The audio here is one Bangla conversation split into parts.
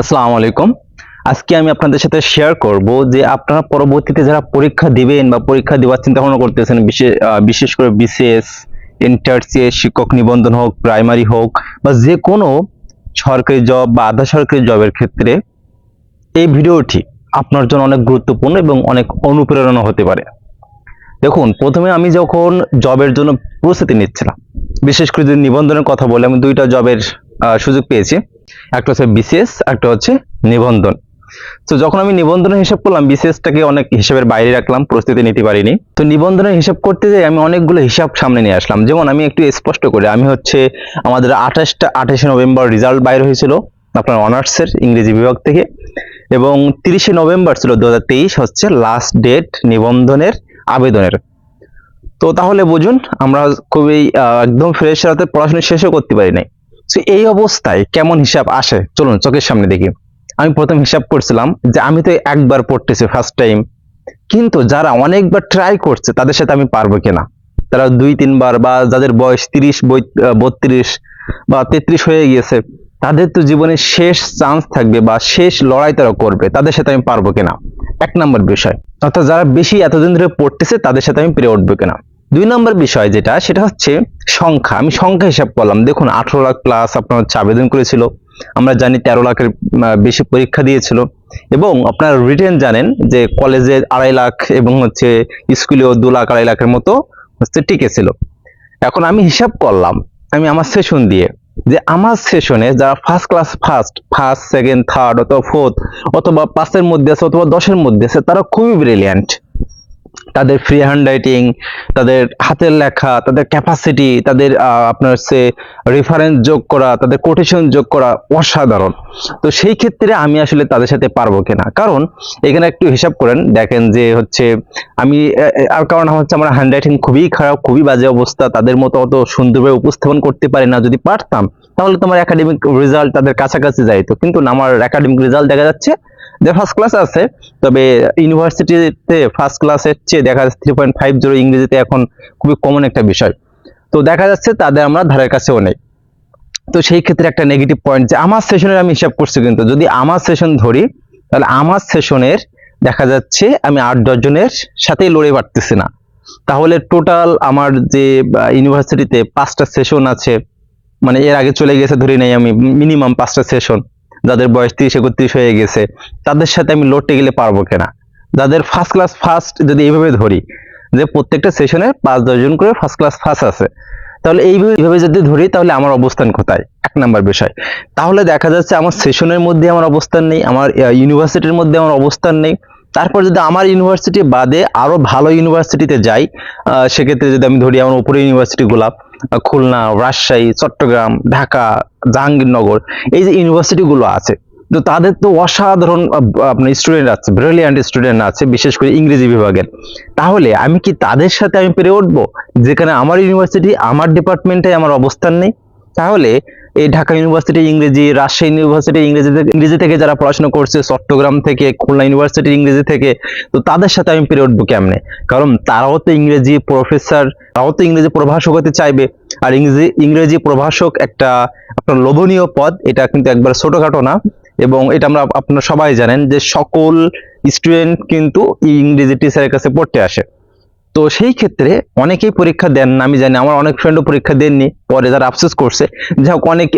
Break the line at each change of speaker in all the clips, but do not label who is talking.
আসসালামু আলাইকুম। আজকে আমি আপনাদের সাথে শেয়ার করব যে আপনারা পরবর্তীতে যারা পরীক্ষা দিবেন বা পরীক্ষা দেওয়ার চিন্তা ভাবনা করতেছেন, বিশেষ করে বিসিএস ইন্টারসিএস শিক্ষক নিবন্ধন হোক প্রাইমারি হোক, বা যে কোনো সরকারি জব বা আধা সরকারি জবের ক্ষেত্রে, এই ভিডিওটি আপনার জন্য অনেক গুরুত্বপূর্ণ এবং অনেক অনুপ্রেরণা হতে পারে। দেখুন, প্রথমে আমি যখন জবের জন্য প্রস্তুতি নিচ্ছিলাম, বিশেষ করে যদি নিবন্ধনের কথা বলে, আমি দুইটা জবের সুযোগ পেয়েছি। একটা হচ্ছে বিসিএস একটা হচ্ছে নিবন্ধন। তো যখন আমি নিবন্ধনের হিসাব করলাম বিসিএসটাকে অনেক হিসাবের বাইরে রাখলাম, প্রস্তুতি নিতে পারিনি। তো নিবন্ধনের হিসাব করতে যাই আমি অনেকগুলো হিসাব সামনে নিয়ে আসলাম। যেমন আমি একটু স্পষ্ট করে, আমি হচ্ছে আমাদের আঠাশটা, আঠাশে নভেম্বর রেজাল্ট বাইর হয়েছিল আপনার অনার্সের ইংরেজি বিভাগ থেকে, এবং তিরিশে নভেম্বর ছিল দু হাজার তেইশ, হচ্ছে লাস্ট ডেট নিবন্ধনের আবেদনের। তো তাহলে বুঝুন, আমরা খুবই একদম ফ্রেশ রাতে পড়াশোনা শেষও করতে পারি নাই তো এই অবস্থায় কেমন হিসাব আসে? চলুন চোখের সামনে দেখি। আমি প্রথম হিসাব করছিলাম যে আমি তো একবার পড়তেছি ফার্স্ট টাইম কিন্তু যারা অনেকবার ট্রাই করছে, তাদের সাথে আমি পারব কিনা? তারা দুই, তিনবার বা যাদের বয়স তিরিশ বত্রিশ বা তেত্রিশ হয়ে গিয়েছে, তাদের তো জীবনের শেষ চান্স থাকবে বা শেষ লড়াই তারা করবে, তাদের সাথে আমি পারব কিনা? এক নম্বর বিষয়। অর্থাৎ যারা বেশি এতদিন ধরে পড়তেছে, তাদের সাথে আমি পেরে উঠবো কিনা? দুই নম্বর বিষয় যেটা, সেটা হচ্ছে সংখ্যা। আমি সংখ্যা হিসাব করলাম। দেখুন, আঠারো লাখ প্লাস আপনার হচ্ছে আবেদন করেছিল। আমরা জানি তেরো লাখের বেশি পরীক্ষা দিয়েছিল। এবং আপনার রিটেন জানেন যে কলেজে আড়াই লাখ এবং হচ্ছে স্কুলেও দু লাখ, আড়াই লাখের মতো হচ্ছে টিকেছিল এখন আমি হিসাব করলাম, আমি আমার সেশন দিয়ে, যে আমার সেশনে যারা first class first first second third অথবা ফোর্থ অথবা পাঁচের মধ্যে আছে অথবা দশের মধ্যে আছে, তারা খুবই ব্রিলিয়ান্ট তাদের ফ্রি হ্যান্ড রাইটিং তাদের হাতের লেখা, তাদের ক্যাপাসিটি তাদের আপনার হচ্ছে রেফারেন্স যোগ করা, তাদের কোটেশন যোগ করা অসাধারণ। তো সেই ক্ষেত্রে আমি আসলে তাদের সাথে পারব কিনা? কারণ এখানে একটু হিসাব করেন, দেখেন যে হচ্ছে আমি আর কারণ হচ্ছে আমার হ্যান্ড রাইটিং খুবই খারাপ, খুবই বাজে অবস্থা, তাদের মতো অত সুন্দরভাবে উপস্থাপন করতে পারি না, যদি পারতাম, তাহলে তোমার একাডেমিক রেজাল্ট তাদের কাছাকাছি যাইতো। কিন্তু আমার একাডেমিক রেজাল্ট দেখা যাচ্ছে যে ফার্স্ট ক্লাস আছে, তবে ইউনিভার্সিটিতে ফার্স্ট ক্লাসের চেয়ে দেখা যাচ্ছে থ্রি পয়েন্ট ফাইভ জিরো ইংরেজিতে এখন খুবই কমন একটা বিষয়। তো দেখা যাচ্ছে তাদের আমরা ধারের কাছেও নেই। তো সেই ক্ষেত্রে একটা নেগেটিভ পয়েন্ট যে আমার সেশনের আমি হিসাব করছি কিন্তু, যদি আমার সেশন ধরি, তাহলে আমার সেশনের দেখা যাচ্ছে আমি আট দশজনের সাথেই লড়ে পারতেছি না। তাহলে টোটাল আমার যে ইউনিভার্সিটিতে পাঁচটা সেশন আছে মানে এর আগে চলে গেছে ধরি নাই আমি মিনিমাম পাঁচটা সেশন যাদের বয়স তিরিশ, একত্রিশ হয়ে গেছে, তাদের সাথে আমি লড়তে গেলে পারব কিনা? যাদের ফার্স্ট ক্লাস ফার্স্ট যদি এইভাবে ধরি, যে প্রত্যেকটা সেশনে পাঁচ দশজন করে ফার্স্ট ক্লাস ফার্স্ট আছে, তাহলে এইভাবে এইভাবে যদি ধরি, তাহলে আমার অবস্থান কোথায়? এক নাম্বার বিষয়। তাহলে দেখা যাচ্ছে আমার সেশনের মধ্যে আমার অবস্থান নেই, আমার ইউনিভার্সিটির মধ্যে আমার অবস্থান নেই। তারপর যদি আমার ইউনিভার্সিটি বাদে আরও ভালো ইউনিভার্সিটিতে যাই সেক্ষেত্রে যদি আমি ধরি, আমার উপরে ইউনিভার্সিটিগুলা খুলনা, রাজশাহী, চট্টগ্রাম, ঢাকা, জাহাঙ্গীরনগর, এই যে ইউনিভার্সিটিগুলো আছে, তো তাদের তো অসাধারণ আপনার স্টুডেন্ট আছে ব্রিলিয়ান্ট স্টুডেন্ট আছে, বিশেষ করে ইংরেজি বিভাগের। তাহলে আমি কি তাদের সাথে আমি পেরে উঠবো? যেখানে আমার ইউনিভার্সিটি আমার ডিপার্টমেন্টে আমার অবস্থান নেই? তাহলে এই ঢাকা ইউনিভার্সিটি ইংরেজি, রাজশাহী ইউনিভার্সিটি ইংরেজি ইংরেজি থেকে যারা পড়াশোনা করছে, চট্টগ্রাম থেকে, খুলনা ইউনিভার্সিটি ইংরেজি থেকে, তো তাদের সাথে আমি পেরে উঠবো কেমনে? কারণ তারাও তো ইংরেজি প্রফেসর তারাও তো ইংরেজি প্রভাষক হতে চাইবে। আর ইংরেজি ইংরেজি প্রভাষক একটা আপনার লোভনীয় পদ, এটা কিন্তু একবার ছোটখাটো না। এবং এটা আমরা আপনারা সবাই জানেন যে সকল স্টুডেন্ট কিন্তু ইংরেজি টিচারের কাছে পড়তে আসে। তো সেই ক্ষেত্রে অনেকেই পরীক্ষা দেন না, আমি জানি, আমার অনেক ফ্রেন্ডও পরীক্ষা দেননি, পরে যারা আফসোস করছে। যাই হোক অনেক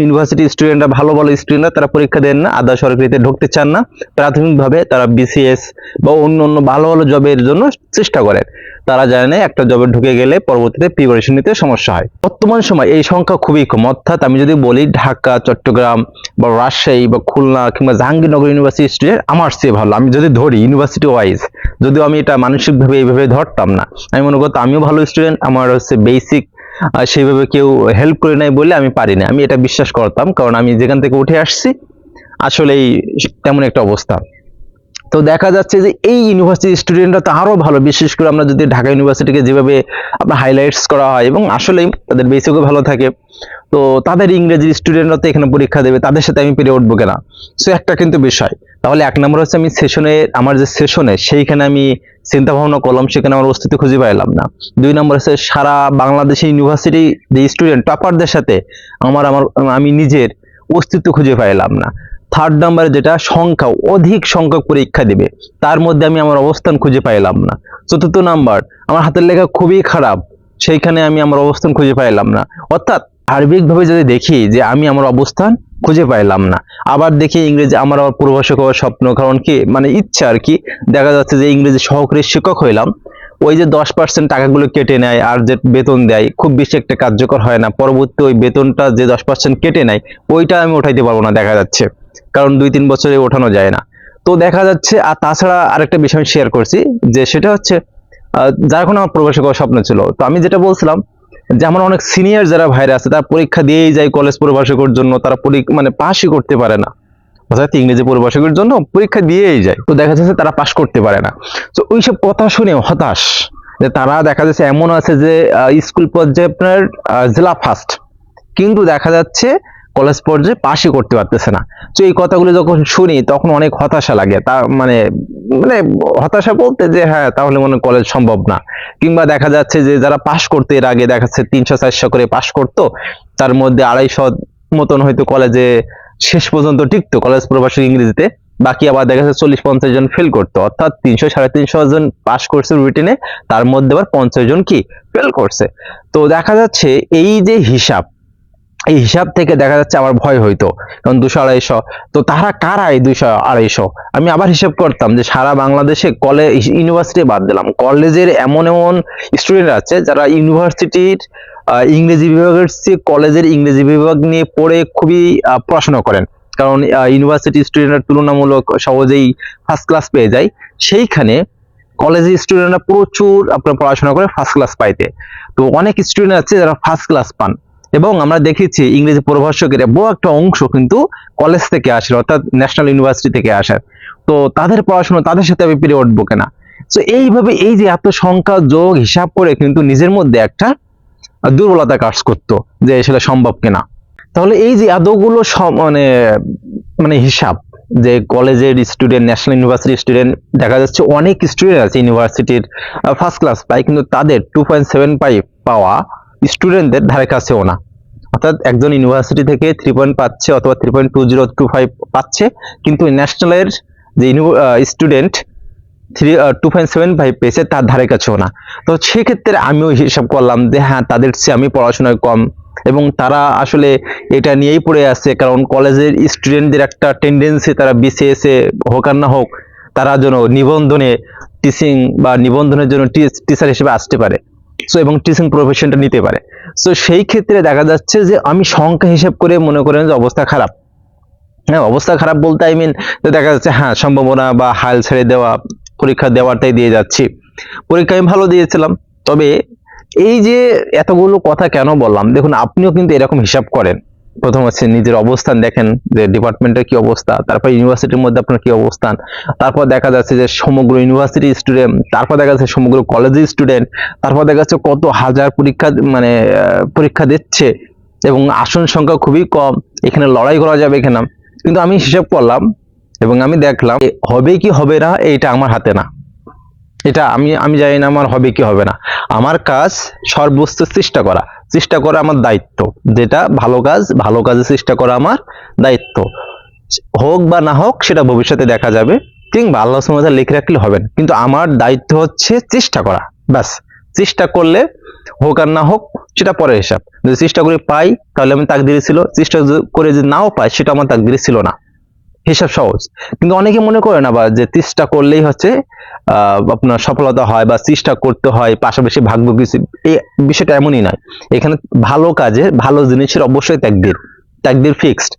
ইউনিভার্সিটি স্টুডেন্টরা ভালো ভালো স্টুডেন্টরা তারা পরীক্ষা দেন না আদা সরকারিতে ঢুকতে চান না। প্রাথমিকভাবে তারা বিসিএস বা অন্য অন্য ভালো ভালো জবের জন্য চেষ্টা করেন। তারা জানে একটা জবে ঢুকে গেলে পরবর্তীতে প্রিপারেশন নিতে সমস্যা হয়। বর্তমান সময় এই সংখ্যা খুবই কম। অর্থাৎ আমি যদি বলি, ঢাকা, চট্টগ্রাম বা রাজশাহী বা খুলনা কিংবা জাহাঙ্গীরনগর ইউনিভার্সিটি স্টুডেন্ট আমার চেয়ে ভালো। আমি যদি ধরি ইউনিভার্সিটি ওয়াইজ যদিও আমি এটা মানসিকভাবে এইভাবে ধরতাম না। আমি মনে করতাম, আমিও ভালো স্টুডেন্ট আমার হচ্ছে বেসিক সেইভাবে কেউ হেল্প করে নাই বলে আমি পারি না আমি এটা বিশ্বাস করতাম, কারণ আমি যেখান থেকে উঠে আসছি, আসলেই তেমন একটা অবস্থা। তো দেখা যাচ্ছে যে এই ইউনিভার্সিটি স্টুডেন্টরা তো আরও ভালো। বিশেষ করে আমরা যদি ঢাকা ইউনিভার্সিটিকে যেভাবে আপনার হাইলাইটস করা হয় এবং আসলেই তাদের বেসিকও ভালো থাকে, তো তাদের ইংরেজি স্টুডেন্টরা তো এখানে পরীক্ষা দেবে, তাদের সাথে আমি পেরে উঠবো কিনা? সো একটা কিন্তু বিষয়। তাহলে এক নম্বর হচ্ছে আমি সেশনে আমার যে সেশনে সেইখানে আমি চিন্তা ভাবনা করলাম, সেখানে আমার অস্তিত্ব খুঁজে পাইলাম না। দুই নম্বর হচ্ছে সারা বাংলাদেশি ইউনিভার্সিটি যে স্টুডেন্ট টপারদের সাথে আমার আমার, আমি নিজের অস্তিত্ব খুঁজে পাইলাম না। থার্ড নাম্বারে যেটা, সংখ্যা, অধিক সংখ্যক পরীক্ষা দিবে। তার মধ্যে আমি আমার অবস্থান খুঁজে পাইলাম না। চতুর্থ নাম্বার আমার হাতের লেখা খুবই খারাপ, সেইখানে আমি আমার অবস্থান খুঁজে পাইলাম না। অর্থাৎ, সার্বিকভাবে যদি দেখি যে আমি আমার অবস্থান খুঁজে পাইলাম না, আবার দেখি ইংরেজি আমার আবার পূর্বভাষক হওয়ার স্বপ্ন, কারণ কি? মানে ইচ্ছা আর কি, দেখা যাচ্ছে যে ইংরেজি সহকারী শিক্ষক হইলাম, ওই যে দশ পার্সেন্ট টাকাগুলো কেটে নেয় আর যে বেতন দেয়, খুব বেশি একটা কার্যকর হয় না। পরবর্তী ওই বেতনটা যে দশ পার্সেন্ট কেটে নেয়, ওইটা আমি উঠাইতে পারব না, দেখা যাচ্ছে। কারণ দুই তিন বছরে ওঠানো যায় না। তো দেখা যাচ্ছে, আর তাছাড়া আরেকটা বিষয় শেয়ার করছি, যে সেটা হচ্ছে যার কোনো আমার প্রবেশ করার স্বপ্ন ছিল। তো আমি যেটা বলছিলাম, যে আমার অনেক সিনিয়র যারা ভাইরা আছে, তারা পরীক্ষা দিয়েই যায় কলেজ প্রভাষকের জন্য, তারা পরীক্ষা মানে পাশই করতে পারে না। অর্থাৎ ইংরেজি পরিভাষকের জন্য পরীক্ষা দিয়েই যায়। তো দেখা যাচ্ছে তারা পাশ করতে পারে না। তো ওইসব কথা শুনে হতাশ, যে তারা দেখা যাচ্ছে এমন আছে যে স্কুল পর্যায়ে আপনার জেলা ফার্স্ট কিন্তু দেখা যাচ্ছে কলেজ পর্যায়ে পাশই করতে পারতেছে না। তো এই কথাগুলো যখন শুনি, তখন অনেক হতাশা লাগে। তা মানে মানে হতাশা বলতে যে হ্যাঁ তাহলে মনে কলেজ সম্ভব না। কিংবা দেখা যাচ্ছে যে, যারা পাশ করতে, এর আগে দেখা যাচ্ছে তিনশো, চারশো করে পাশ করতো, তার মধ্যে আড়াইশো মতন হয়তো কলেজে শেষ পর্যন্ত টিকতো, কলেজ প্রভাষক ইংরেজিতে। বাকি আবার দেখা যাচ্ছে চল্লিশ, পঞ্চাশ জন ফেল করতো। অর্থাৎ তিনশো, সাড়ে তিনশো জন পাশ করছে রিটেনে তার মধ্যে আবার পঞ্চাশ জন কি ফেল করছে। তো দেখা যাচ্ছে, এই যে হিসাব এই হিসাব থেকে দেখা যাচ্ছে আমার ভয় হইতো, কারণ দুশো আড়াইশো। তো তারা কারা এই দুশো আড়াইশো? আমি আবার হিসাব করতাম যে সারা বাংলাদেশে কলেজ ইউনিভার্সিটি বাদ দিলাম। কলেজের এমন এমন স্টুডেন্ট আছে যারা ইউনিভার্সিটির ইংরেজি বিভাগের কলেজের ইংরেজি বিভাগ নিয়ে পড়ে খুবই পড়াশোনা করেন। কারণ ইউনিভার্সিটি স্টুডেন্টরা তুলনামূলক সহজেই ফার্স্ট ক্লাস পেয়ে যায়। সেইখানে কলেজের স্টুডেন্টরা প্রচুর আপনার পড়াশোনা করে ফার্স্ট ক্লাস পাইতে। তো অনেক স্টুডেন্ট আছে যারা ফার্স্ট ক্লাস পান। এবং আমরা দেখেছি ইংরেজি প্রভাষকের বড় একটা অংশ কিন্তু কলেজ থেকে আসে, অর্থাৎ ন্যাশনাল ইউনিভার্সিটি থেকে আসে। তো তাদের পড়াশোনা তাদের সাথে আমি পেরে উঠবো কেনা? তো এইভাবে এই যে এত সংখ্যা যোগ হিসাব করে কিন্তু নিজের মধ্যে একটা দুর্বলতা কাজ করতো যে সেটা সম্ভব কিনা। তাহলে এই যে এতগুলো মানে মানে হিসাব যে কলেজের স্টুডেন্ট ন্যাশনাল ইউনিভার্সিটির স্টুডেন্ট দেখা যাচ্ছে অনেক স্টুডেন্ট আছে ইউনিভার্সিটির ফার্স্ট ক্লাস পায়, কিন্তু তাদের টু পয়েন্ট সেভেন পাওয়া স্টুডেন্টদের ধারে কাছেও না। অর্থাৎ একজন ইউনিভার্সিটি থেকে থ্রি পয়েন্ট পাচ্ছে অথবা three point two zero two five পাচ্ছে, কিন্তু ন্যাশনালের যে student three two point seven five পেয়েছে তার ধারে কাছেও না। তো সেক্ষেত্রে আমিও হিসাব করলাম যে হ্যাঁ তাদের চেয়ে আমি পড়াশোনায় কম এবং তারা আসলে এটা নিয়েই পড়ে আছে, কারণ কলেজের স্টুডেন্টদের একটা টেন্ডেন্সি তারা বিসিএস হোক আর না হোক, তারা যেন নিবন্ধনে টিচিং বা নিবন্ধনের জন্য টিচার হিসেবে আসতে পারে। সো এবং টিচিং প্রফেশনটা নিতে পারে। সো সেই ক্ষেত্রে দেখা যাচ্ছে যে, আমি সংখ্যা হিসাব করে মনে করেন যে, অবস্থা খারাপ। হ্যাঁ অবস্থা খারাপ বলতে আই মিন দেখা যাচ্ছে হ্যাঁ সম্ভাবনা বা হাল ছেড়ে দেওয়া, পরীক্ষা দেওয়াটাই দিয়ে যাচ্ছি। পরীক্ষা আমি ভালো দিয়েছিলাম। তবে এই যে, এতগুলো কথা কেন বললাম? দেখুন, আপনিও কিন্তু এরকম হিসাব করেন। প্রথম হচ্ছে নিজের অবস্থান দেখেন, যে ডিপার্টমেন্টের কি অবস্থা, তারপর ইউনিভার্সিটির মধ্যে আপনার কি অবস্থান, তারপর দেখা যাচ্ছে যে সমগ্র ইউনিভার্সিটি স্টুডেন্ট তারপর দেখা যাচ্ছে সমগ্র কলেজের স্টুডেন্ট তারপর দেখা যাচ্ছে কত হাজার পরীক্ষা মানে পরীক্ষা দিচ্ছে এবং আসন সংখ্যা খুবই কম, এখানে লড়াই করা যাবে এখানে কিন্তু আমি হিসাব করলাম এবং আমি দেখলাম হবে কি হবে না, এইটা আমার হাতে না। এটা আমি আমি জানি না আমার হবে কি হবে না। আমার কাজ সর্বোচ্চ চেষ্টা করা। চেষ্টা করা আমার দায়িত্ব। যেটা ভালো কাজ, ভালো কাজে চেষ্টা করা আমার দায়িত্ব। হোক বা না হোক, সেটা ভবিষ্যতে দেখা যাবে। কিংবা আল্লাহ সুমতা লিখে রাখলে হবে না কিন্তু আমার দায়িত্ব হচ্ছে চেষ্টা করা। ব্যাস। চেষ্টা করলে হোক আর না হোক, সেটা পরের হিসাব। যদি চেষ্টা করে পাই, তাহলে আমি তাকদিরে ছিল। চেষ্টা করে যদি নাও পাই, সেটা আমার তাকদিরে ছিল না। হিসাব সহজ। কিন্তু অনেকে মনে করেন আবার যে চেষ্টা করলেই হচ্ছে আপনার সফলতা হয় বা চেষ্টা করতে হয়, পাশাপাশি ভাগ্য কিছু, এই বিষয়টা এমনই নয়। এখানে ভালো কাজে ভালো জিনিসের অবশ্যই তাকদির তাকদির ফিক্সড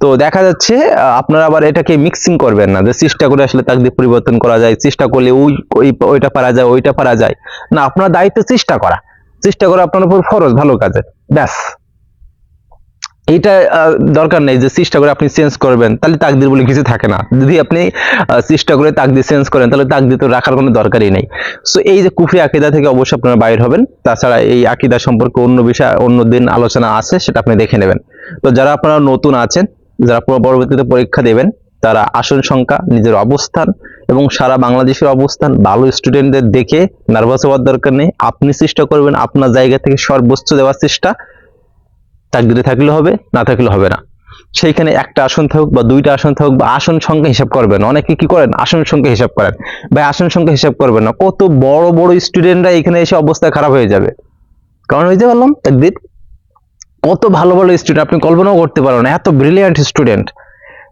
তো দেখা যাচ্ছে আপনারা আবার এটাকে মিক্সিং করবেন না, যে চেষ্টা করে আসলে তাকদির পরিবর্তন করা যায় চেষ্টা করলে ওই, ওই- ওইটা পারা যায়, ওইটা পারা যায়। না, আপনার দায়িত্ব চেষ্টা করা। চেষ্টা করা আপনার উপর ফরজ, ভালো কাজে ব্যাস। আহ, দরকার নেই যে চেষ্টা করে আপনি চেঞ্জ করবেন তাহলে তাকদির বলে কিছু থাকে না। যদি আপনি চেষ্টা করে তাকদির চেঞ্জ করেন তাহলে তাকদির তো রাখার কোনো দরকারই নেই। সো এই যে কুফরি আকিদা থেকে অবশ্যই আপনারা বাইর হবেন। তাছাড়া এই আকিদা সম্পর্কে অন্য বিষয় অন্য দিন আলোচনা আছে সেটা আপনি দেখে নেবেন। তো যারা আপনারা নতুন আছেন যারা পরবর্তীতে পরীক্ষা দেবেন তারা আসন সংখ্যা নিজের অবস্থান এবং সারা বাংলাদেশের অবস্থান ভালো স্টুডেন্টদের দেখে নার্ভাস হওয়ার দরকার নেই। আপনি চেষ্টা করবেন আপনার জায়গা থেকে সর্বোচ্চ দেওয়ার চেষ্টা। তাকদিরে থাকলে হবে, না থাকলে হবে না। সেইখানে একটা আসন থাকুক বা দুইটা আসন থাকুক বা আসন সংখ্যা হিসাব করবেন। অনেকে কি করেন? আসন সংখ্যা হিসাব করেন। ভাই, আসন সংখ্যা হিসাব করবেন না। কত বড় বড় স্টুডেন্টরা এখানে এসে অবস্থা খারাপ হয়ে যাবে। কারণ যে বললাম একদিন কত ভালো ভালো স্টুডেন্ট আপনি কল্পনাও করতে পারেন না। এত ব্রিলিয়ান্ট স্টুডেন্ট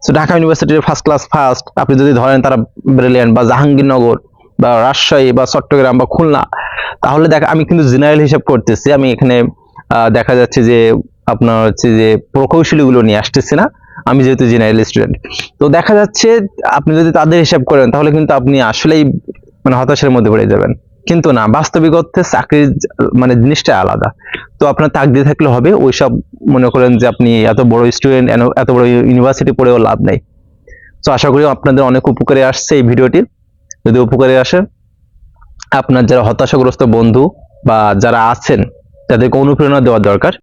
সো ঢাকা ইউনিভার্সিটির ফার্স্ট ক্লাস ফার্স্ট আপনি যদি ধরেন তারা ব্রিলিয়ান্ট বা জাহাঙ্গীরনগর বা রাজশাহী বা চট্টগ্রাম বা খুলনা, তাহলে দেখা, আমি কিন্তু জেনারেল হিসাব করতেছি। আমি এখানে দেখা যাচ্ছে যে আপনার হচ্ছে যে প্রকৌশলীগুলো নিয়ে আসতেছে না। আমি যেহেতু জেনারেল স্টুডেন্ট তো দেখা যাচ্ছে আপনি যদি তাদের হিসাব করেন, তাহলে কিন্তু আপনি আসলেই মানে হতাশার মধ্যে পড়ে যাবেন। কিন্তু না বাস্তবিক অর্থে চাকরির মানে জিনিসটা আলাদা। তো আপনার তাক দিয়ে থাকলে হবে, ওইসব মনে করেন যে আপনি এত বড় স্টুডেন্ট এত বড় ইউনিভার্সিটি পড়েও লাভ নেই। তো আশা করি আপনাদের অনেক উপকারে আসছে এই ভিডিওটি। যদি উপকারে আসে, আপনার যারা হতাশাগ্রস্ত বন্ধু বা যারা আছেন, তাদেরকে অনুপ্রেরণা দেওয়া দরকার।